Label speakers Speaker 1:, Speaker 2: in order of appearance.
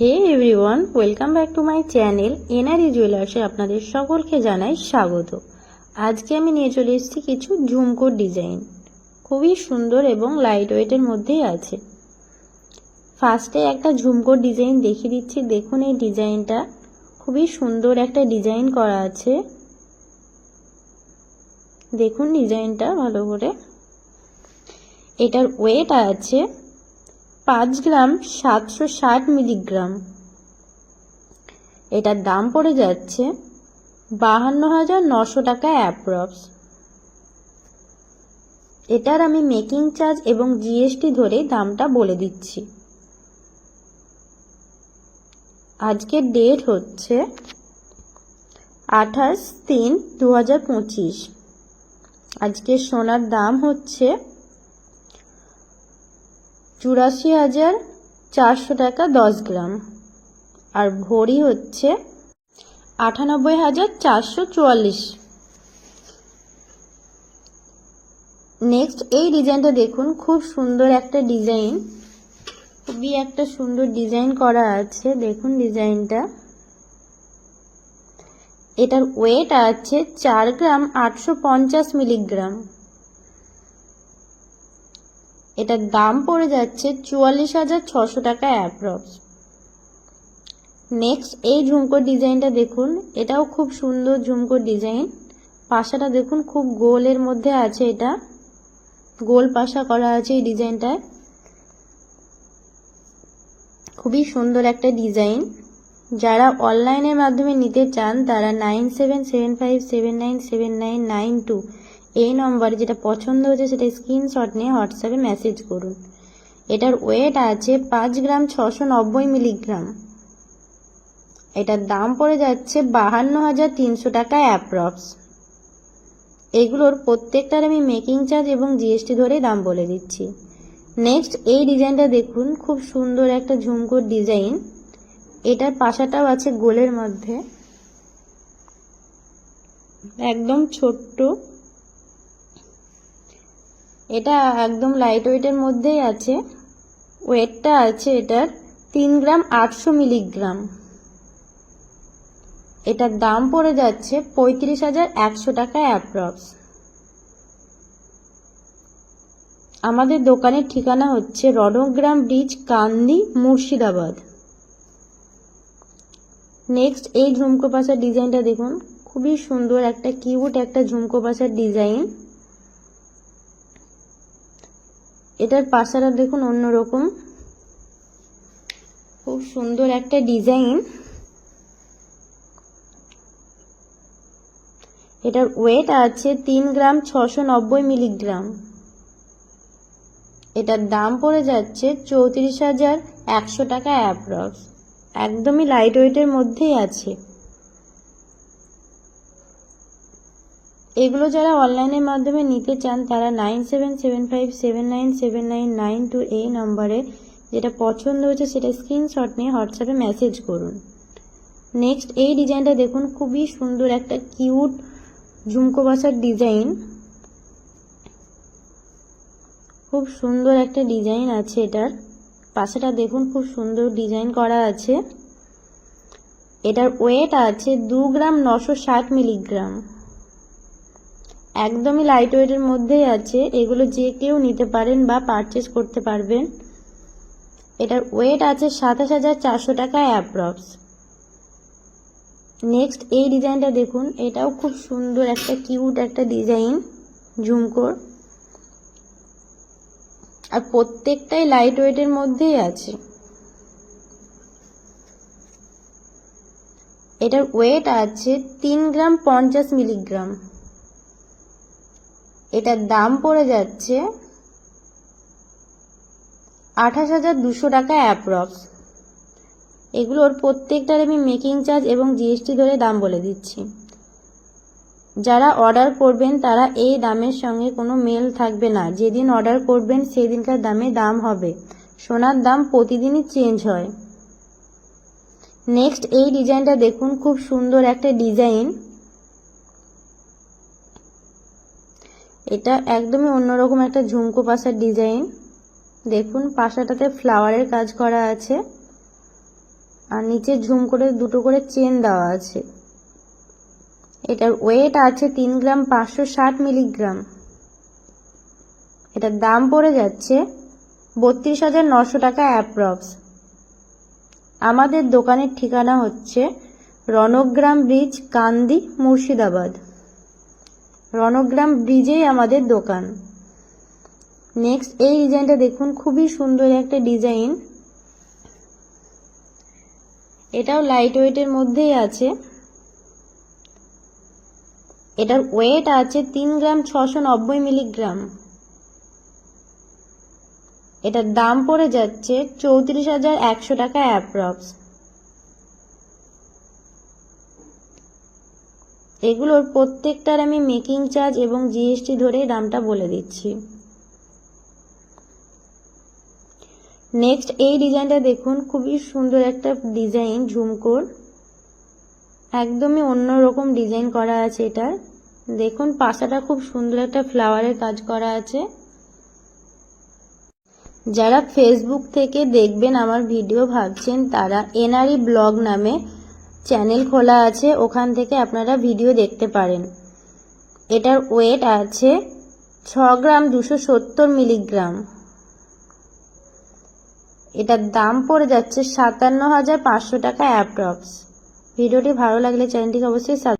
Speaker 1: Hey everyone, welcome back to my channel NRE জুয়েলার্সে আপনাদের সকলকে জানাই স্বাগত। আজকে আমি নিয়ে চলে এসেছি কিছু ঝুমকোর ডিজাইন। খুবই সুন্দর এবং লাইট ওয়েটের মধ্যেই আছে। ফার্স্টে একটা ঝুমকোর ডিজাইন দেখিয়ে দিচ্ছি। দেখুন এই ডিজাইনটা। খুবই সুন্দর একটা ডিজাইন করা আছে। দেখুন ডিজাইনটা ভালো করে। এটার ওয়েট আছে পাঁচ গ্রাম সাতশো ষাট মিলিগ্রাম। এটার দাম পড়ে যাচ্ছে বাহান্ন হাজার নশো টাকা অ্যাপ্রক্স। এটার আমি মেকিং চার্জ এবং জিএসটি ধরে দামটা বলে দিচ্ছি। আজকের ডেট হচ্ছে আঠাশ তিন দু হাজার পঁচিশ। আজকের সোনার দাম হচ্ছে চুরাশি হাজার চারশো টাকা দশ গ্রাম। আর ভরি হচ্ছে আটানব্বই হাজার চারশো চুয়াল্লিশ। নেক্সট এই ডিজাইনটা দেখুন, খুব সুন্দর একটা ডিজাইন। খুবই একটা সুন্দর ডিজাইন করা আছে, দেখুন ডিজাইনটা। এটার ওয়েট আছে চার গ্রাম আটশো পঞ্চাশ মিলিগ্রাম। এটার দাম পড়ে যাচ্ছে চুয়াল্লিশ হাজার ছশো টাকা অ্যাপ্রক্স নেক্সট এই ঝুমকোর ডিজাইনটা দেখুন। এটাও খুব সুন্দর ঝুমকোর ডিজাইন। পাশাটা দেখুন, খুব গোলের মধ্যে আছে এটা। গোল পাশা করা আছে এই ডিজাইনটায়। খুবই সুন্দর একটা ডিজাইন। যারা অনলাইনের মাধ্যমে নিতে চান, তারা nine seven seven five seven nine seven nine nine two এই নম্বরে যেটা পছন্দ হয়েছে সেটা স্ক্রিনশট নিয়ে হোয়াটসঅ্যাপে মেসেজ করুন। এটার ওয়েট আছে পাঁচ গ্রাম ছশো নব্বই মিলিগ্রাম এটার দাম পড়ে যাচ্ছে বাহান্ন হাজার তিনশো টাকা অ্যাপ্রক্স এগুলোর প্রত্যেকটার আমি মেকিং চার্জ এবং জিএসটি ধরেই দাম বলে দিচ্ছি। নেক্সট এই ডিজাইনটা দেখুন, খুব সুন্দর একটা ঝুমকোর ডিজাইন এটার পাশাটাও আছে গোলের মধ্যে। একদম ছোট্ট। এটা একদম লাইট ওয়েটের মধ্যেই আছে। ওয়েটটা আছে এটার তিন গ্রাম আটশো মিলিগ্রাম। এটার দাম পড়ে যাচ্ছে পঁয়ত্রিশ হাজার একশো টাকা অ্যাপ্রক্স আমাদের দোকানের ঠিকানা হচ্ছে রডগ্রাম ব্রিজ কান্দি, মুর্শিদাবাদ। নেক্সট এই ঝুমকো পাশার ডিজাইনটা দেখুন। খুবই সুন্দর একটা কিউট একটা ঝুমকো পাশার ডিজাইন এটার পাশাটা দেখুন অন্যরকম। খুব সুন্দর একটা ডিজাইন। এটার ওয়েট আছে তিন গ্রাম ছশো নব্বই মিলিগ্রাম। এটার দাম পড়ে যাচ্ছে চৌত্রিশ হাজার একশো টাকা অ্যাপ্রক্স। একদমই লাইট ওয়েটের মধ্যেই আছে। এগুলো যারা অনলাইনের মাধ্যমে নিতে চান, তারা nine seven seven five seven nine seven nine nine two এই নম্বরে যেটা পছন্দ হয়েছে, সেটা স্ক্রিনশট নিয়ে হোয়াটসঅ্যাপে মেসেজ করুন। নেক্সট, এই ডিজাইনটা দেখুন, খুবই সুন্দর একটা কিউট ঝুমকো বাসার ডিজাইন। খুব সুন্দর একটা ডিজাইন আছে এটার। পাশেটা দেখুন, খুব সুন্দর ডিজাইন করা আছে। এটার ওয়েট আছে দু গ্রাম নশো ষাট মিলিগ্রাম। একদমই লাইট ওয়েটের মধ্যেই আছে। এগুলো যে কেউ নিতে পারেন বা পারচেস করতে পারবেন। এটার ওয়েট আছে সাতাশ হাজার চারশো টাকা অ্যাপ্রক্স নেক্সট এই ডিজাইনটা দেখুন। এটাও খুব সুন্দর একটা কিউট একটা ডিজাইন ঝুমকোর আর প্রত্যেকটাই লাইট ওয়েটের মধ্যেই আছে। এটার ওয়েট আছে তিন গ্রাম পঞ্চাশ মিলিগ্রাম এটার দাম পড়ে যাচ্ছে আঠাশ হাজার দুশো টাকা অ্যাপ্রক্স। এগুলোর প্রত্যেকটার আমি মেকিং চার্জ এবং জিএসটি ধরে দাম বলে দিচ্ছি। যারা অর্ডার করবেন, তারা এই দামের সঙ্গে কোনো মেল থাকবে না। যেদিন অর্ডার করবেন, সেদিনকার দামে দাম হবে। সোনার দাম প্রতিদিনই চেঞ্জ হয়। নেক্সট, এই ডিজাইনটা দেখুন, খুব সুন্দর একটা ডিজাইন। এটা একদমই অন্যরকম একটা ঝুমকো পাশার ডিজাইন। দেখুন, পাশাটাতে ফ্লাওয়ারের কাজ করা আছে। আর নিচে ঝুম করে দুটো করে চেন দেওয়া আছে। এটার ওয়েট আছে তিন গ্রাম পাঁচশো ষাট মিলিগ্রাম। এটার দাম পড়ে যাচ্ছে বত্রিশ হাজার নশো টাকা অ্যাপ্রক্স। আমাদের দোকানের ঠিকানা হচ্ছে রণগ্রাম ব্রিজ, কান্দি, মুর্শিদাবাদ। রণগ্রাম ব্রিজেই আমাদের দোকান। নেক্সট এই ডিজাইনটা দেখুন, খুবই সুন্দর একটা ডিজাইন এটাও লাইট ওয়েটের মধ্যেই আছে। এটার ওয়েট আছে তিন গ্রাম ছশো নব্বই মিলিগ্রাম এটার দাম পড়ে যাচ্ছে চৌত্রিশ হাজার একশো টাকা অ্যাপ্রক্স এগুলোর প্রত্যেকটার আমি মেকিং চার্জ এবং জিএসটি ধরেই দামটা বলে দিচ্ছি। নেক্সট এই ডিজাইনটা দেখুন, খুবই সুন্দর একটা ডিজাইন ঝুমকোর একদমই অন্যরকম ডিজাইন করা আছে এটার দেখুন, পাশাটা খুব সুন্দর একটা ফ্লাওয়ারের কাজ করা আছে। যারা ফেসবুক থেকে দেখবেন আমার ভিডিও ভাবছেন, তারা এনআরই ব্লগ নামে চ্যানেল খোলা আছে, ওখান থেকে আপনারা ভিডিও দেখতে পারেন। এটার ওয়েট আছে ছ গ্রাম দুশো সত্তর মিলিগ্রাম। এটার দাম পড়ে যাচ্ছে সাতান্ন হাজার পাঁচশো টাকা অ্যাপ্রক্স। ভিডিওটি ভালো লাগলে চ্যানেলটিকে অবশ্যই